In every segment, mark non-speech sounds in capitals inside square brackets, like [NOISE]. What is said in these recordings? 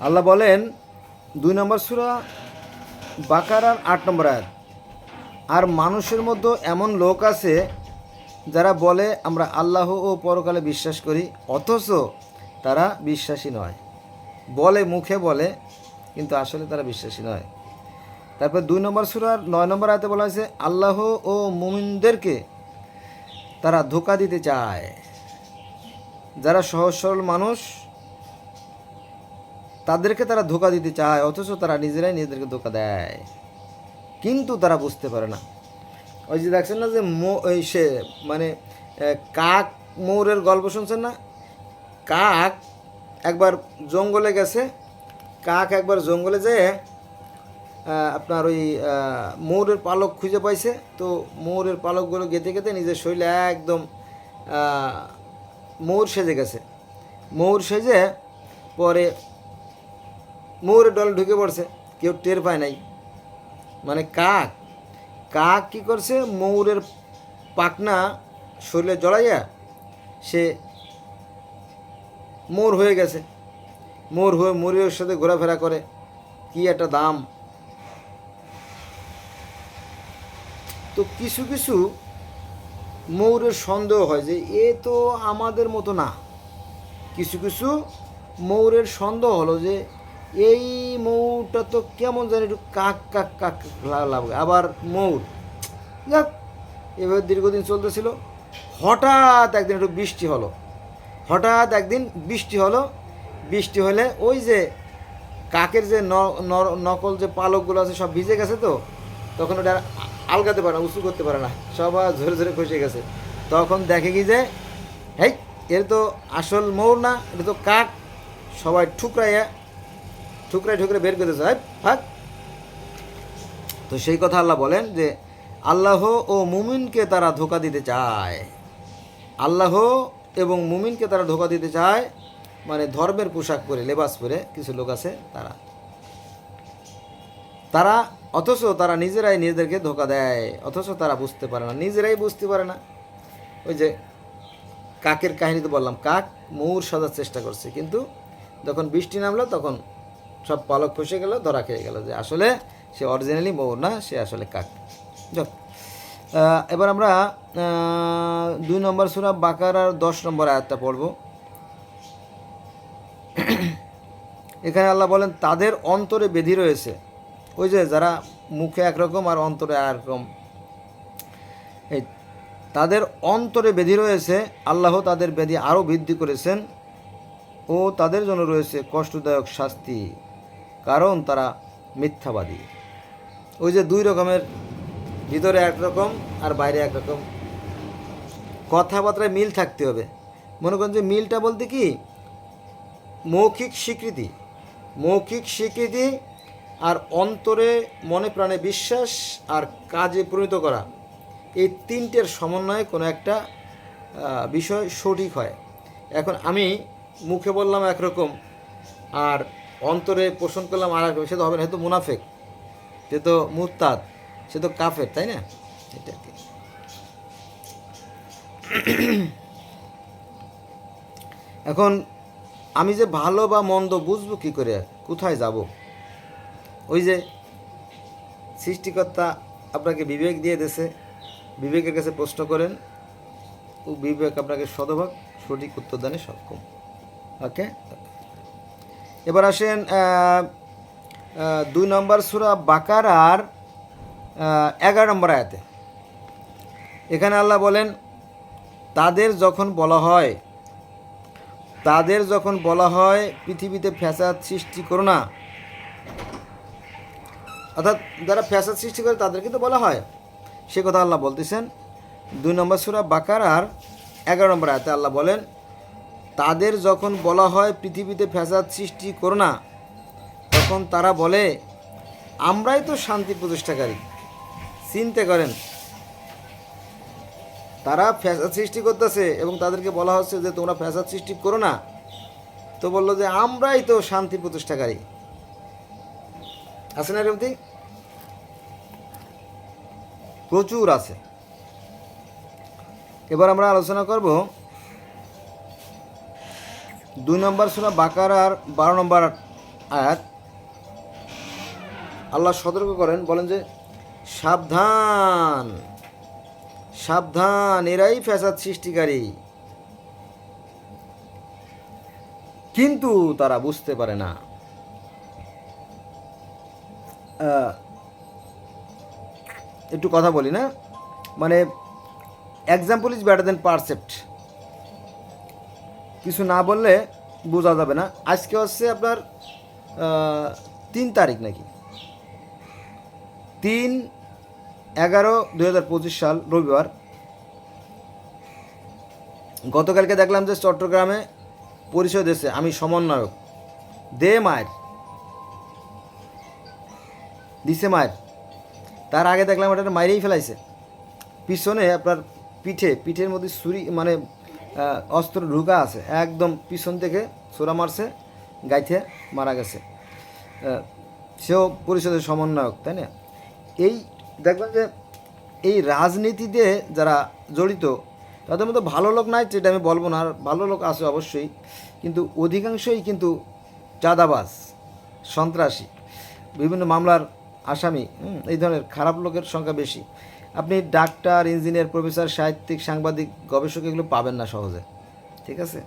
আল্লাহ বলেন, দুই নম্বর সুরা বাকারার আট নম্বর আয়াত, আর মানুষের মধ্যে এমন লোক আছে যারা বলে, আমরা আল্লাহ ও পরকালে বিশ্বাস করি, অথচ তারা বিশ্বাসী নয়। বলে মুখে বলে, কিন্তু আসলে তারা বিশ্বাসী নয়। তারপর দুই নম্বর সুরার নয় নম্বর আয়তে বলা হয়েছে, আল্লাহ ও মুমিনদেরকে তারা ধোকা দিতে চায়। যারা সহজ সরল মানুষ তাদেরকে তারা ধোকা দিতে চায়, অথচ তারা নিজেরাই নিজেদেরকে ধোকা দেয়। কিন্তু তারা বুঝতে পারে না। ওই যে দেখছেন না যে সে মানে কাক ময়ূরের গল্প শুনছেন না? কাক একবার জঙ্গলে গেছে। কাক একবার জঙ্গলে যেয়ে আপনার ওই ময়ূরের পালক খুঁজে পাইছে। তো ময়ূরের পালকগুলো গেঁথে গেঁথে নিজের শরীরে একদম ময়ূর সেজে গেছে। ময়ূর সেজে পরে ময়ূরের দল ঢুকে পড়ছে, কেউ টের পায় নাই। মানে কাক? কাক কি করছে? ময়ূরের পাকনা শরীরে জড়াইয়া সে মোর হয়ে গেছে। মোর হয়ে ময়ূরের সাথে ঘোরাফেরা করে। কি একটা দাম। তো কিছু কিছু ময়ূরের সন্দেহ হয় যে, এ তো আমাদের মতো না। কিছু কিছু ময়ূরের সন্দেহ হলো যে এই ময়ূরটা তো কেমন জানি একটু কাক কাক কাক লাগবে আবার ময়ূর যাক, এভাবে দীর্ঘদিন চলতেছিল। হঠাৎ একদিন একটু বৃষ্টি হলো। হঠাৎ একদিন বৃষ্টি হলো। বৃষ্টি হলে ওই যে কাকের যে নকল যে পালকগুলো আছে সব ভিজে গেছে তো, তখন ওটা আলগাতে পারে না, উঁচু করতে পারে না। সবার ঝরে ঝরে খসে গেছে। তখন দেখে কি যে, হেই, এর তো আসল মৌর না এটা তো কাক, সবাই ঠুকরাইয়া ঠুকরাই ঠুকরে বের করে দিয়েছে ফাক তো সেই কথা আল্লাহ বলেন যে, আল্লাহ ও মুমিনকে তারা ধোকা দিতে চায়। আল্লাহ এবং মুমিনকে তারা ধোকা দিতে চায় মানে ধর্মের পোশাক পরে, লেবাস পরে কিছু লোক আছে তারা। তারা, অথচ তারা নিজেরাই নিজেদেরকে ধোকা দেয়, অথচ তারা বুঝতে পারে না, নিজেরাই বুঝতে পারে না। ওই যে কাকের কাহিনী তো বললাম, কাক ময়ূর সাজার চেষ্টা করছে, কিন্তু যখন বৃষ্টি নামলো তখন সব পালক ফসে গেল, ধরা খেয়ে গেল যে আসলে সে অরিজিনালি ময়ূর না, সে আসলে কাক। যাক। এবার আমরা দুই নম্বর সুরা বাকার আর দশ নম্বর আয়াতটা পড়ব। এখানে আল্লাহ বলেন, তাদের অন্তরে বেধি রয়েছে। ওই যে যারা মুখে একরকম আর অন্তরে একরকম এই তাদের অন্তরে বেধি রয়েছে, আল্লাহ তাদের বেধি আরও বৃদ্ধি করেছেন ও তাদের জন্য রয়েছে কষ্টদায়ক শাস্তি। কারণ তারা মিথ্যাবাদী। ওই যে দুই রকমের, ভিতরে একরকম আর বাইরে একরকম কথাবার্তায় মিল থাকতে হবে। মনে করেন যে মিলটা বলতে কি? মৌখিক স্বীকৃতি। মৌখিক স্বীকৃতি আর অন্তরে মনে প্রাণে বিশ্বাস আর কাজে পরিণত করা। এই তিনটের সমন্বয়ে কোনো একটা বিষয় সঠিক হয়। এখন আমি মুখে বললাম একরকম আর অন্তরে পোষণ করলাম আর সে তো হবে না, সে তো মুনাফেক, সে তো মুরতাদ, সে তো কাফের, তাই না? এটা কি এখন আমি যে ভালো বা মন্দ বুঝব কী করে? কোথায় যাব? ওই যে সৃষ্টিকর্তা আপনাকে বিবেক দিয়ে দেছে বিবেকের কাছে প্রশ্ন করেন, ও বিবেক আপনাকে শতভাগ সঠিক উত্তর দানে সক্ষম। ওকে? এবার আসেন দুই নম্বর সুরা বাকার আর এগারো নম্বর আয়াতে। এখানে আল্লাহ বলেন, তাদের যখন বলা হয়, তাদের যখন বলা হয়, পৃথিবীতে ফ্যাসাদ সৃষ্টি করো না। অর্থাৎ যারা ফ্যাসাদ সৃষ্টি করে, তাদেরকে তো বলা হয়। সে কথা আল্লাহ বলতেছেন। দুই নম্বর সুরা বাকার আর এগারো নম্বর আয়তে আল্লাহ বলেন তাদের যখন বলা হয় পৃথিবীতে ফ্যাসাদ সৃষ্টি করো না, তখন তারা বলে, আমরাই তো শান্তি প্রতিষ্ঠাকারী। চিন্তা করেন, তারা ফ্যাসাদ সৃষ্টি করতেছে এবং তাদেরকে বলা হচ্ছে যে, তোমরা ফ্যাসাদ সৃষ্টি করো না। তো বলল যে, আমরাই তো শান্তি প্রতিষ্ঠাকারী। আছে না রেবতি? প্রচুর আছে। এবার আমরা আলোচনা করব দুই নম্বর সুরা বাকার আর বারো নম্বর আয়াত। আল্লাহ সতর্ক করেন, বলেন যে, সাবধান সাবধান, এরাই ফ্যাসাদ সৃষ্টিকারী। কিন্তু তারা বুঝতে পারে না। একটু কথা বলি না। মানে example is better than precept কিছু না বললে বোঝা যাবে না। আজকে হচ্ছে আপনার তিন তারিখ নাকি? তিন এগারো দুই হাজার পঁচিশ সাল রবিবার। গতকালকে দেখলাম যে চট্টগ্রামে পরিচয় দিয়েছে, আমি সমন্বয়ক। দে মায়ের। দিছে মায়ের। তার আগে দেখলাম ওটা মাইরেই ফেলাইছে। পিছনে আপনার পিঠে, পিঠের মধ্যে ছুরি মানে অস্ত্র ঢুকা আছে। একদম পিছন থেকে ছোড়া মারছে গাইতে মারা গেছে। সেও পরিষদের সমন্বয়ক, তাই না? এই দেখবেন যে এই রাজনীতিতে যারা জড়িত, তাদের মধ্যে ভালো লোক নাই সেটা আমি বলব না, আর ভালো লোক আছে অবশ্যই, কিন্তু অধিকাংশই কিন্তু চাঁদাবাজ, সন্ত্রাসী, বিভিন্ন মামলার আসামি এই ধরনের খারাপ লোকের সংখ্যা বেশি। আপনি ডাক্তার, ইঞ্জিনিয়ার, প্রফেসর, সাহিত্যিক, সাংবাদিক, গবেষক এগুলো পাবেন না সহজে। ঠিক আছে?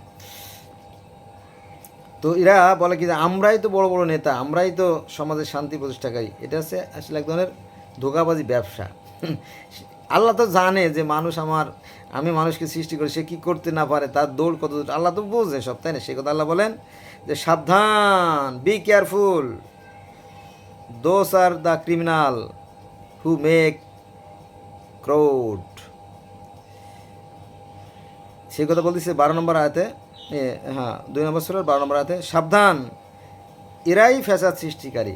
তো এরা বলে কি যে, আমরাই তো বড় বড় নেতা, আমরাই তো সমাজের শান্তি প্রতিষ্ঠাকারী এটা হচ্ছে আসলে এক ধরনের ধোকাবাজি ব্যবসা। আল্লাহ তো জানে যে মানুষ আমার, আমি মানুষকে সৃষ্টি করি, সে কী করতে না পারে, তার দৌড় কত। আল্লাহ তো বোঝে সব, তাই না? সে কথা আল্লাহ বলেন যে, সাবধান be careful those are the criminal who make crowd সেই কথা বলতেছে বারো নম্বর আয়াতে হ্যাঁ দুই নম্বর সুরের বারো নম্বর আয়াতে, সাবধান, এরাই ফ্যাসাদ সৃষ্টিকারী,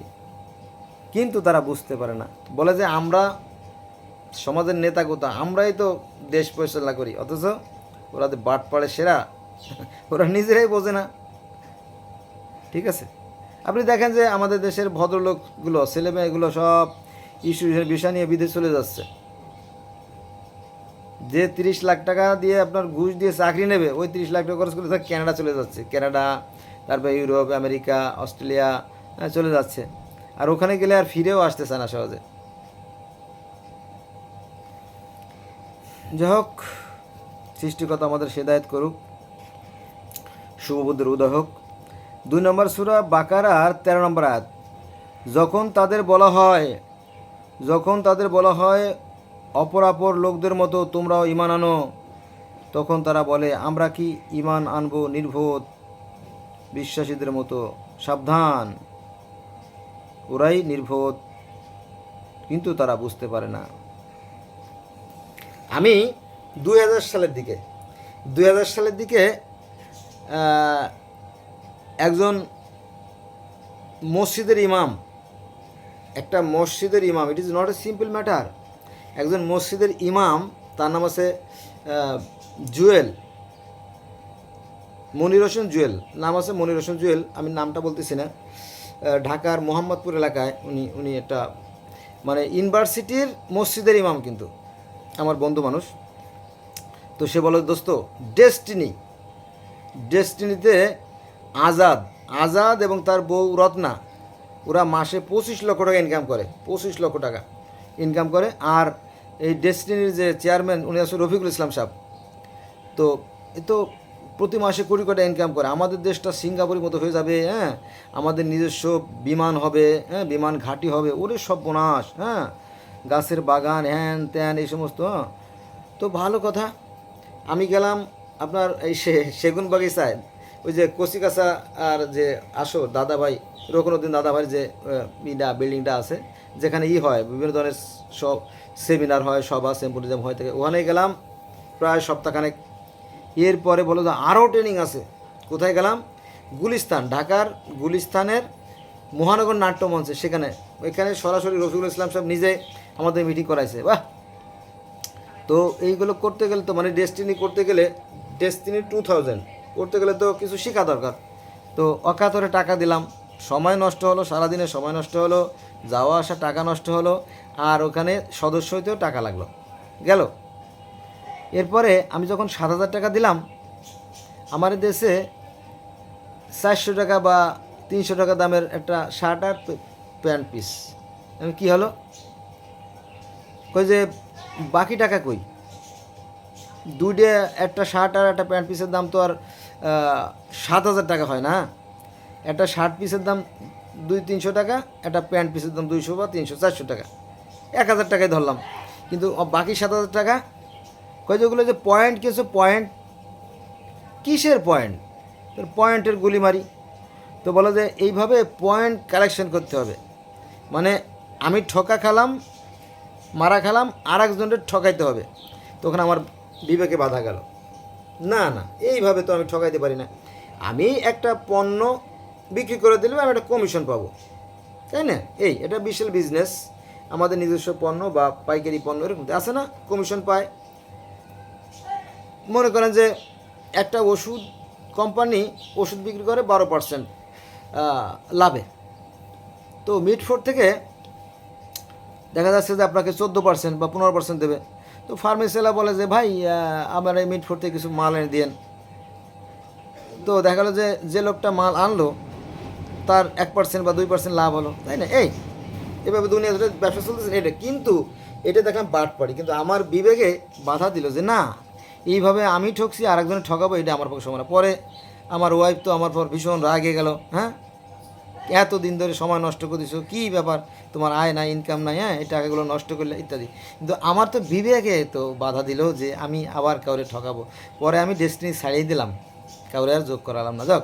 কিন্তু তারা বুঝতে পারে না। বলে যে আমরা সমাজের নেতা কোথা আমরাই তো দেশ পরিচালনা করি, অথচ ওরা তো বাট পাড়ে সেরা, ওরা নিজেরাই বোঝে না। ঠিক আছে? আপনি দেখেন যে আমাদের দেশের ভদ্রলোকগুলো, ছেলেমেয়েগুলো সব ইস্যু বিষয় নিয়ে বিদেশ চলে যাচ্ছে। যে তিরিশ লাখ টাকা দিয়ে আপনার ঘুষ দিয়ে চাকরি নেবে, ওই তিরিশ লাখ টাকা খরচ করে তার ক্যানাডা চলে যাচ্ছে। ক্যানাডা, তারপরে ইউরোপ, আমেরিকা, অস্ট্রেলিয়া চলে যাচ্ছে। আর ওখানে গেলে আর ফিরেও আসতেছে না সহজে। যাই হোক, সৃষ্টিকর্তা আমাদের সেদায়ত করুক। শুভবুদ্ধের উদয় হোক। দুই নম্বর সুরা বাকারার তেরো নম্বর আয়াত। যখন তাদের বলা হয়, যখন তাদের বলা হয় অপরাপর লোকদের মতো তোমরাও ইমান আনো। তখন তারা বলে, আমরা কি ইমান আনব নির্বোধ বিশ্বাসীদের মতো? সাবধান, ওরাই নির্বোধ। কিন্তু তারা বুঝতে পারে না। আমি দুই হাজার সালের দিকে, দুই হাজার সালের দিকে একজন মসজিদের ইমাম, একটা মসজিদের ইমাম it is not a simple matter একজন মসজিদের ইমাম, তার নাম আছে জুয়েল মনির হোসেন জুয়েল। নাম আছে মনির হোসেন জুয়েল, আমি নামটা বলতেছি না। ঢাকার মোহাম্মদপুর এলাকায় উনি উনি একটা মানে ইউনিভার্সিটির মসজিদের ইমাম কিন্তু, আমার বন্ধু মানুষ। তো সে বলে, দোস্ত, ডেস্টিনি, ডেস্টিনিতে আজাদ আজাদ এবং তার বউ রত্না, ওরা মাসে পঁচিশ লক্ষ টাকা ইনকাম করে, পঁচিশ লক্ষ টাকা। ইনকাম করে। আর এই ডেস্টিনির যে চেয়ারম্যান উনি আছে রফিকুল ইসলাম সাহেব। তো এ তো প্রতি মাসে কোটি কোটি ইনকাম করে। আমাদের দেশটা সিঙ্গাপুরের মতো হয়ে যাবে হ্যাঁ? আমাদের নিজস্ব বিমান হবে হ্যাঁ? বিমান ঘাঁটি হবে, ওরে সব বোনাস হ্যাঁ? গাছের বাগান, হ্যান ত্যান, এই সমস্ত হ্যাঁ। তো ভালো কথা। আমি গেলাম আপনার এই সে- সেগুন বাগিচায়। ওই যে কচিকাছা আর যে আসো দাদাভাই রকনুদ্দিন দাদাভাইয়ের যে বিল্ডিংটা আছে। যেখানে ই হয়, বিভিন্ন ধরনের সব সেমিনার হয়, সভা সেম্পোরিজম হয় থাকে। ওখানে গেলাম, প্রায় সপ্তাহখানেক। এরপরে বলো যে আরও ট্রেনিং আছে। কোথায় গেলাম? গুলিস্তান, ঢাকার গুলিস্তানের মহানগর নাট্য মঞ্চে সেখানে, ওইখানে সরাসরি রফিকুল ইসলাম সাহেব নিজে আমাদের মিটিং করাইছে। বাহ! তো এইগুলো করতে গেলে তো মানে ডেস্টিনি করতে গেলে ডেস্টিনি টু থাউজেন্ড করতে গেলে তো কিছু শেখা দরকার। তো অকাতরে টাকা দিলাম। সময় নষ্ট হলো, সারাদিনের সময় নষ্ট হলো। যাওয়া আসা টাকা নষ্ট হলো, আর ওখানে সদস্য হইতেও টাকা লাগল। গেল। এরপরে আমি যখন সাত হাজার টাকা দিলাম, আমার দেশে চারশো টাকা বা তিনশো টাকা দামের একটা শার্ট আর প্যান্ট পিস কী হলো? কই যে, বাকি টাকা কই? দুইটা, একটা শার্ট আর একটা প্যান্ট পিসের দাম তো আর সাত হাজার টাকা হয় না একটা শার্ট পিসের দাম দুই তিনশো টাকা, একটা প্যান্ট পিসের দাম দুইশো বা তিনশো, চারশো টাকা। এক হাজার টাকায় ধরলাম। কিন্তু বাকি সাত হাজার টাকা যে যে পয়েন্ট কিছু পয়েন্ট কিসের পয়েন্ট তোর পয়েন্টের গুলি মারি তো বলো যে, এইভাবে পয়েন্ট কালেকশন করতে হবে। মানে আমি ঠকা খেলাম, মারা খেলাম আর একজনের ঠকাইতে হবে। তখন আমার বিবেকে বাধা গেল। না না, এইভাবে তো আমি ঠকাইতে পারি না। আমি একটা পণ্য বিক্রি করে দিলে আমি একটা কমিশন পাবো। তাই না? এই, এটা বিশাল বিজনেস আমাদের নিজস্ব পণ্য বা পাইকারি পণ্য এরকম আছে না কমিশন পায়। মনে করেন যে একটা ওষুধ কোম্পানি ওষুধ বিক্রি করে বারো পার্সেন্ট লাভে। তো মিটফোর্ড থেকে দেখা যাচ্ছে যে আপনাকে চোদ্দ পার্সেন্ট বা পনেরো পার্সেন্ট দেবে। তো ফার্মেসিলা বলে যে, ভাই আমার এই মিটফোর্ড থেকে কিছু মাল এনে দিয়েন। তো দেখা গেলো যে যে লোকটা মাল আনলো তার এক পার্সেন্ট বা দুই পার্সেন্ট লাভ হলো, তাই না? এই, এভাবে দুনিয়া ধরে ব্যবসা চলতেছে, এটা কিন্তু, এটা দেখলাম বাট পারি কিন্তু আমার বিবেকে বাধা দিল যে না, এইভাবে আমি ঠকছি আর একজনে ঠকাবো, এটা আমার পক্ষে সময় পরে আমার ওয়াইফ তো আমার পর ভীষণ রাগে গেল হ্যাঁ? এত দিন ধরে সময় নষ্ট করে দিছো, কী ব্যাপার? তোমার আয় নাই ইনকাম নাই হ্যাঁ? এই টাকাগুলো নষ্ট করলে ইত্যাদি। কিন্তু আমার তো বিবেকে তো বাধা দিল যে আমি আবার কাউরে ঠকাবো। পরে আমি ডেস্টিনি ছাড়িয়ে দিলাম, কাউরে আর যোগ করালাম না, যাক।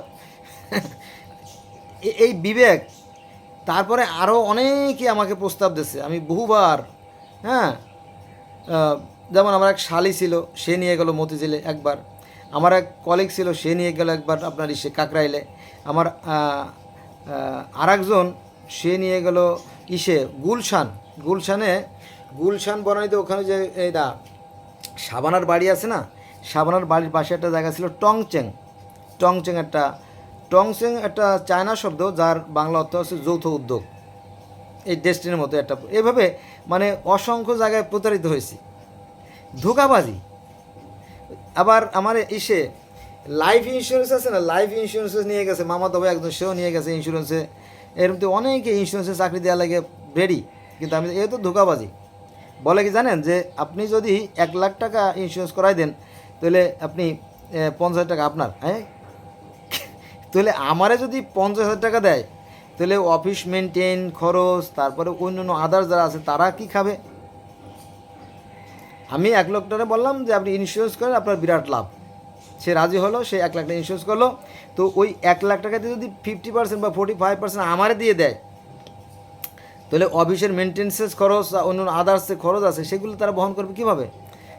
[LAUGHS] এই বিবেক, তারপরে আরও অনেকে আমাকে প্রস্তাব দিচ্ছে আমি বহুবার হ্যাঁ? যেমন আমার এক শালি ছিল, সে নিয়ে গেল মতিঝিলে একবার। আমার এক কলিগ ছিল, সে নিয়ে গেল একবার আপনার ইসে কাকরাইলে। আমার আর একজন সে নিয়ে গেল ইসে গুলশান। গুলশানে, গুলশান বনানিতে ওখানে যে দা, সাবানার বাড়ি আছে না? সাবানার বাড়ির পাশে একটা জায়গা ছিল টংচেং। টংচেং একটা টংচেং একটা চায়না শব্দ যার বাংলা অর্থ হচ্ছে যৌথ উদ্যোগ। এই ডেস্টিনের মতো একটা এভাবে মানে অসংখ্য জায়গায় প্রতারিত হয়েছি। ধোকাবাজি। আবার আমার ইসে লাইফ ইন্স্যুরেন্স আছে না? লাইফ ইন্স্যুরেন্স নিয়ে গেছে, মামা তবে একজন সেও নিয়ে গেছে ইন্স্যুরেন্সে এরকম তো অনেকে ইন্স্যুরেন্সে চাকরি দেওয়া লাগে রেডি কিন্তু আমি এ তো ধোকাবাজি। বলে কি জানেন যে, আপনি যদি এক লাখ টাকা ইন্স্যুরেন্স করাই দেন, তাহলে আপনি পঞ্চাশ টাকা আপনার হ্যাঁ? তাহলে আমারে যদি পঞ্চাশ হাজার টাকা দেয়, তাহলে অফিস মেনটেন খরচ, তারপরে অন্য অন্য আদার্স যারা আছে, তারা কি খাবে? আমি এক লাখ টাকা বললাম যে আপনি ইন্স্যুরেন্স করেন, আপনার বিরাট লাভ। সে রাজি হলো, সে এক লাখ টাকা ইন্স্যুরেন্স করল। তো ওই এক লাখ টাকাতে যদি ফিফটি পার্সেন্ট বা ফোর্টি ফাইভ পার্সেন্ট আমারে দিয়ে দেয়, তাহলে অফিসের মেনটেন্সের খরচ অন্য আদার্স যে খরচ আছে, সেগুলো তারা বহন করবে কীভাবে?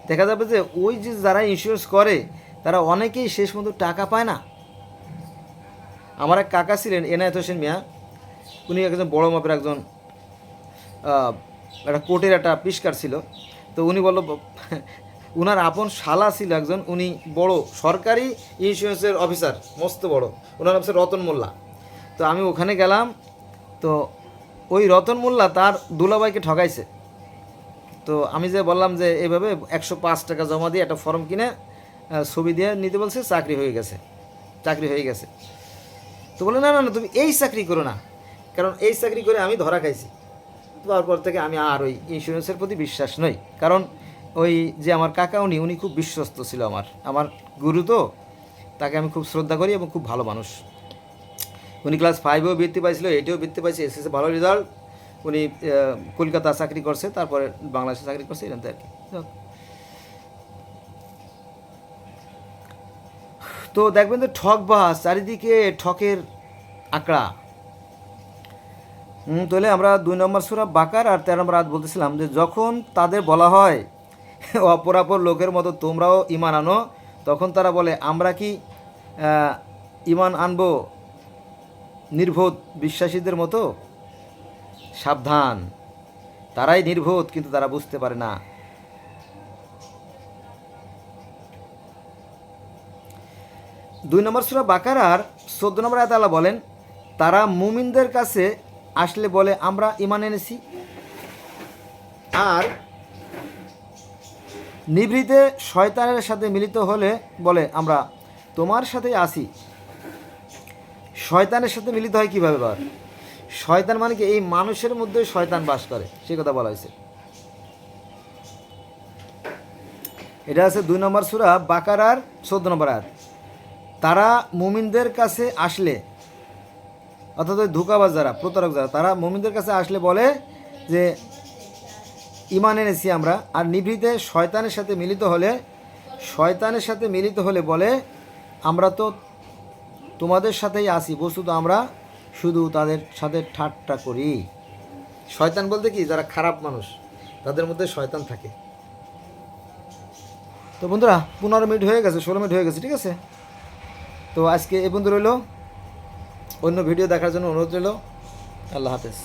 দেখা যাবে যে ওই যে যারা ইন্স্যুরেন্স করে, তারা অনেকেই শেষ মতো টাকা পায় না। আমার এক কাকা ছিলেন, এনায়েত হোসেন মিয়া। উনি একজন বড় মাপের একজন একটা কোর্টের একটা পিস্কার ছিল। তো উনি বলল, [LAUGHS] উনার আপন শালা ছিল একজন, উনি বড় সরকারি ইন্স্যুরেন্সের অফিসার মস্ত বড়। ওনার হচ্ছে রতন মোল্লা। তো আমি ওখানে গেলাম, তো ওই রতন মোল্লা তার দুলাভাইকে ঠকাইছে তো আমি যে বললাম যে এইভাবে একশো পাঁচ টাকা জমা দিয়ে একটা ফর্ম কিনে ছবি দিয়ে নিতে বলছে, চাকরি হয়ে গেছে, চাকরি হয়ে গেছে। তো বলে, না না না, তুমি এই চাকরি করো না। কারণ এই চাকরি করে আমি ধরা খাইছি। তারপর থেকে আমি আর ওই ইন্স্যুরেন্সের প্রতি বিশ্বাস নই। কারণ ওই যে আমার কাকা, উনি উনি খুব বিশ্বস্ত ছিল আমার। আমার গুরু তো, তাকে আমি খুব শ্রদ্ধা করি এবং খুব ভালো মানুষ। উনি ক্লাস ফাইভেও বৃত্তি পাইছিল এইটেও বৃত্তি পাইছে, এসএসসি ভালো রেজাল্ট উনি কলকাতা চাকরি করছে, তারপরে বাংলাদেশে চাকরি করছে, এরকম আর কি। তো দেখবেন তো ঠক বাস, চারিদিকে ঠকের আঁকড়া। তাহলে আমরা দুই নম্বর সুরা বাকার আর তেরো নম্বর রাত বলতেছিলাম যে যখন তাদের বলা হয়, অপরাপর লোকের মতো তোমরাও ইমান আনো, তখন তারা বলে, আমরা কি ইমান আনব নির্বোধ বিশ্বাসীদের মতো? সাবধান। তারাই নির্বোধ কিন্তু তারা বুঝতে পারে না। দুই নম্বর সুরা বাকারার চোদ্দ নম্বর আয়াত আল্লাহ বলেন, তারা মুমিনদের কাছে আসলে বলে, আমরা ইমান এনেছি। আর নিভৃতে শয়তানের সাথে মিলিত হলে বলে, আমরা তোমার সাথে আসি শয়তানের সাথে মিলিত হয় কীভাবে বার? শয়তান মানে কি? এই মানুষের মধ্যে শয়তান বাস করে। সে কথা বলা হয়েছে। এটা আছে দুই নম্বর সুরা বাকারার চোদ্দ নম্বর আয়াত। তারা মুমিনদের কাছে আসলে, অর্থাৎ ওই ধোকাবাজ যারা, প্রতারক যারা, তারা মুমিনদের কাছে আসলে বলে যে, ইমান এনেছি আমরা, আর নিভৃতে শয়তানের সাথে মিলিত হলে, শয়তানের সাথে মিলিত হলে বলে, আমরা তো তোমাদের সাথেই আসি বস্তুত আমরা শুধু তাদের সাথে ঠাট্টা করি। শয়তান বলতে কি, যারা খারাপ মানুষ, তাদের মধ্যে শয়তান থাকে। তো বন্ধুরা, পনেরো মিনিট হয়ে গেছে, ষোলো মিনিট হয়ে গেছে, ঠিক আছে? তো আজকে এ বন্ধু রইল। অন্য ভিডিও দেখার জন্য অনুরোধ রইল। আল্লাহ হাফেজ।